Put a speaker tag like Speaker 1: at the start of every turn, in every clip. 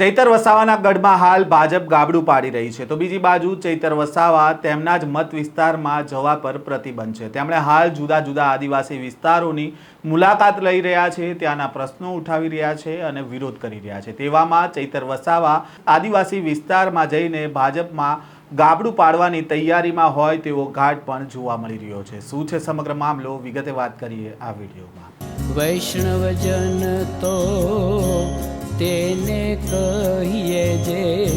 Speaker 1: ચૈતર વસાવાના ગઢમાં હાલ ભાજપ ગાબડું પાડી રહી છે. તો બીજી બાજુ ચૈતર વસાવા તેમના જ મત વિસ્તારમાં જવા પર પ્રતિબંધ છે. તેમણે હાલ જુદા જુદા આદિવાસી વિસ્તારોની મુલાકાત લઈ રહ્યા છે, ત્યાંના પ્રશ્નો ઉઠાવી રહ્યા છે અને વિરોધ કરી રહ્યા છે. તેવામાં ચૈતર વસાવા આદિવાસી વિસ્તારમાં જઈને ભાજપમાં ગાબડું પાડવાની તૈયારીમાં હોય તેવો ઘાટ પણ જોવા મળી રહ્યો છે. શું છે સમગ્ર મામલો? વિગતે વાત કરીએ આ વિડીયોમાં.
Speaker 2: વૈષ્ણવજન તો કહીએ જે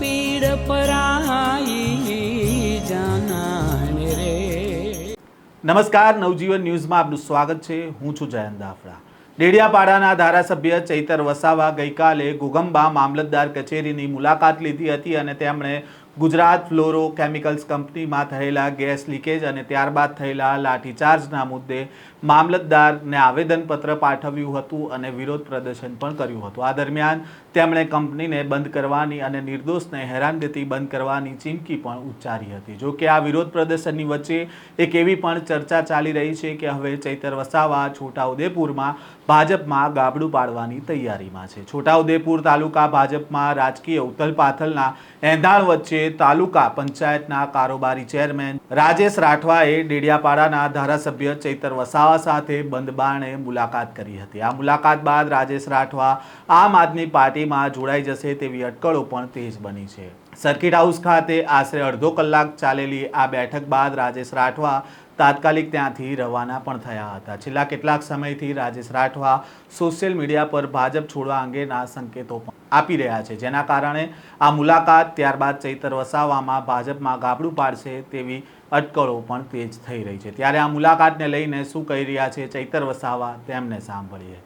Speaker 2: પીડ પરાઈ જાનાને રે.
Speaker 1: નમસ્કાર, નવજીવન ન્યૂઝમાં આપનું સ્વાગત છે. હું છું જયંત દાફડા. ડેડિયાપાડાના ધારાસભ્ય ચૈતર વસાવા ગઈકાલે ગુગંબા મામલતદાર કચેરીની મુલાકાત લીધી હતી અને તેમણે ગુજરાત ફ્લોરો કેમિકલ્સ કંપનીમાં થયેલા ગેસ લીકેજ અને ત્યારબાદ થયેલા લાઠીચાર્જના મુદ્દે મામલતદારને આવેદનપત્ર પાઠવ્યું હતું અને વિરોધ પ્રદર્શન પણ કર્યું હતું. આ દરમિયાન તેમણે કંપનીને બંધ કરવાની અને નિર્દોષને હેરાનગતિ બંધ કરવાની ચીમકી પણ ઉચ્ચારી હતી. જો કે આ વિરોધ પ્રદર્શનની વચ્ચે એક એવી પણ ચર્ચા ચાલી રહી છે કે હવે ચૈતર વસાવા છોટાઉદેપુરમાં ભાજપમાં ગાબડું પાડવાની તૈયારીમાં છે. છોટાઉદેપુર તાલુકા ભાજપમાં રાજકીય ઉથલપાથલના એંધાણ વચ્ચે તાલુકા પંચાયતના કારોબારી ચેરમેન રાજેશ રાઠવાએ ડેડિયાપાડાના ધારાસભ્ય ચૈતર વસાવા સાથે બંધબાણે મુલાકાત કરી હતી. આ મુલાકાત બાદ રાજેશ રાઠવા આમ આદમી પાર્ટીમાં જોડાઈ જશે તેવી અટકળો પણ તેજ બની છે. સર્કિટ હાઉસ ખાતે આશરે અડધો કલાક ચાલેલી આ બેઠક બાદ રાજેશ રાઠવા તાત્કાલિક ત્યાંથી રવાના પણ થયા હતા. છેલ્લા કેટલાક સમયથી રાજેશ રાઠવા સોશિયલ મીડિયા પર ભાજપ છોડવા અંગેના સંકેતો પણ આપી રહ્યા છે. જેના કારણે આ મુલાકાત ત્યારબાદ ચૈતર વસાવામાં ભાજપમાં ગાબડું પાડશે તેવી અટકળો પણ તેજ થઈ રહી છે. ત્યારે આ મુલાકાતને લઈને શું કહી રહ્યા છે ચૈતર વસાવા તેમને સાંભળીએ.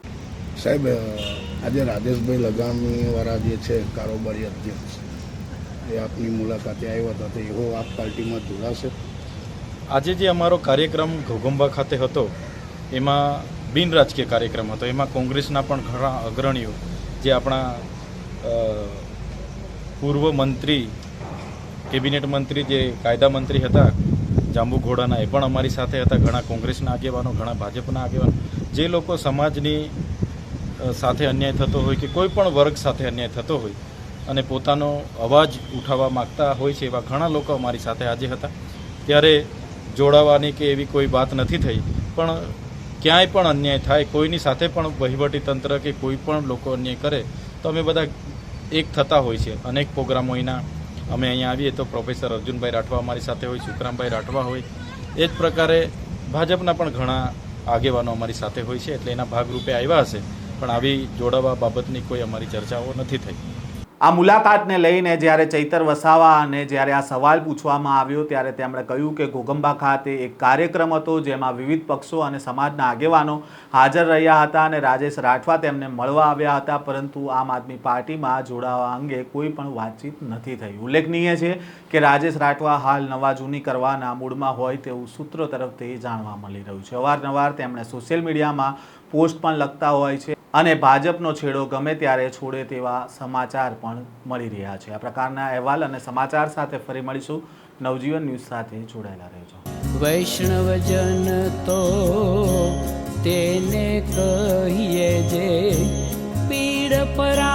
Speaker 3: સાહેબ આજે રાજેશભાઈ લગામીવાળા જે છે, કારોબારી અધ્યક્ષ, એ આપની મુલાકાતે આવ્યા હતા. તો એવો આપ પાર્ટીમાં જોડાશે?
Speaker 4: આજે જે અમારો કાર્યક્રમ ઘોઘંબા ખાતે હતો, એમાં બિન રાજકીય કાર્યક્રમ હતો. એમાં કોંગ્રેસના પણ ઘણા અગ્રણીઓ, જે આપણા પૂર્વ મંત્રી, કેબિનેટ મંત્રી જે કાયદા મંત્રી હતા, જાંબુ ઘોડાના, એ પણ અમારી સાથે હતા. ઘણા કોંગ્રેસના આગેવાનો, ઘણા ભાજપના આગેવાનો. જે લોકો સમાજની સાથે અન્યાય થતો હોય કે કોઈ પણ વર્ગ સાથે અન્યાય થતો હોય અને પોતાનો અવાજ ઉઠાવવા માગતા હોય છે એવા ઘણા લોકો અમારી સાથે આજે હતા. ત્યારે જોડાવાની કે એવી કોઈ વાત નથી થઈ. પણ ક્યાંય પણ અન્યાય થાય, કોઈની સાથે પણ વહીવટી તંત્ર કે કોઈ પણ લોકો અન્યાય કરે, તો અમે બધા એક થતા હોય છે. અનેક પ્રોગ્રામો એના અમે અહીંયા આવીએ તો પ્રોફેસર અર્જુનભાઈ રાઠવા અમારી સાથે હોય, સુખરામભાઈ રાઠવા હોય. એ જ પ્રકારે ભાજપના પણ ઘણા આગેવાનો અમારી સાથે હોય છે, એટલે એના ભાગરૂપે આવ્યા હશે. પણ આવી જોડાવા બાબતની કોઈ અમારી ચર્ચાઓ નથી થઈ.
Speaker 1: આ મુલાકાતને લઈને જ્યારે ચૈતર વસાવા અને જ્યારે આ સવાલ પૂછવામાં આવ્યો, ત્યારે તેમણે કહ્યું કે ઘોગંબા ખાતે એક કાર્યક્રમ હતો જેમાં વિવિધ પક્ષો અને સમાજના આગેવાનો હાજર રહ્યા હતા અને રાજેશ રાઠવા તેમને મળવા આવ્યા હતા. પરંતુ આમ આદમી પાર્ટીમાં જોડાવા અંગે કોઈ પણ વાતચીત નથી થઈ. ઉલ્લેખનીય છે કે રાજેશ રાઠવા હાલ નવા જૂની કરવાના મૂડમાં હોય તેવું સૂત્રો તરફથી જાણવા મળી રહ્યું છે. અવારનવાર તેમણે સોશિયલ મીડિયામાં પોસ્ટ પણ લખતા હોય છે. અને ભાજપનો છેડો ગમે ત્યારે છોડે તેવા સમાચાર પણ મળી રહ્યા છે. આ પ્રકારના અહેવાલ અને સમાચાર સાથે ફરી મળીશું. નવજીવન ન્યૂઝ સાથે જોડાયેલા રહેજો.
Speaker 2: વૈષ્ણવજન તો તેને કહીએ જે પીડ પરાઈ